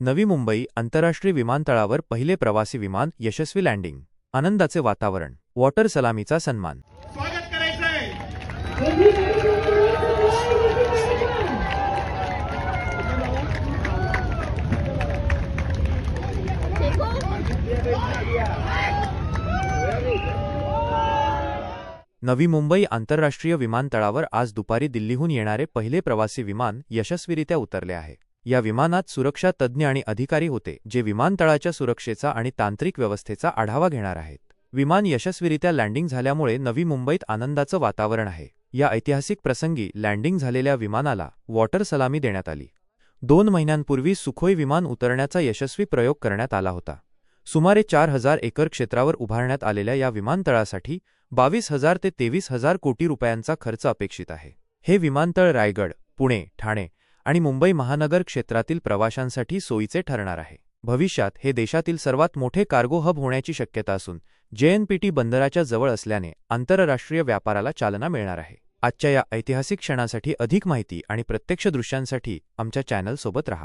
नवी मुंबई आंतरराष्ट्रीय विमानतळावर पहिले प्रवासी विमान यशस्वी लँडिंग आनंदाचे वातावरण वॉटर सलामीचा सन्मान. नवी मुंबई आंतरराष्ट्रीय विमानतळावर आज दुपारी दिल्लीहून येणारे पहिले प्रवासी विमान यशस्वीरित्या उतरले आहे. या विमानात सुरक्षा तज्ज्ञ आणि अधिकारी होते जे विमानतळाच्या सुरक्षेचा आणि तांत्रिक व्यवस्थेचा आढावा घेणार आहेत. विमान यशस्वीरित्या लँडिंग झाल्यामुळे नवी मुंबईत आनंदाचं वातावरण आहे. या ऐतिहासिक प्रसंगी लँडिंग झालेल्या विमानाला वॉटर सलामी देण्यात आली. दोन महिन्यांपूर्वी सुखोई विमान उतरण्याचा यशस्वी प्रयोग करण्यात आला होता. सुमारे चार हजार एकर क्षेत्रावर उभारण्यात आलेल्या या विमानतळासाठी बावीस हजार ते तेवीस हजार कोटी रुपयांचा खर्च अपेक्षित आहे. हे विमानतळ रायगड पुणे ठाणे आणि मुंबई महानगर क्षेत्रातील प्रवाशांसाठी सोयीचे ठरणार आहे. भविष्यात हे देशातील सर्वात मोठे कार्गो हब होण्याची शक्यता असून जेएनपीटी बंदराच्या जवळ असल्याने आंतरराष्ट्रीय व्यापाराला चालना मिळणार आहे. आजच्या या ऐतिहासिक क्षणासाठी अधिक माहिती आणि प्रत्यक्ष दृश्यांसाठी आमच्या चॅनलसोबत रहा.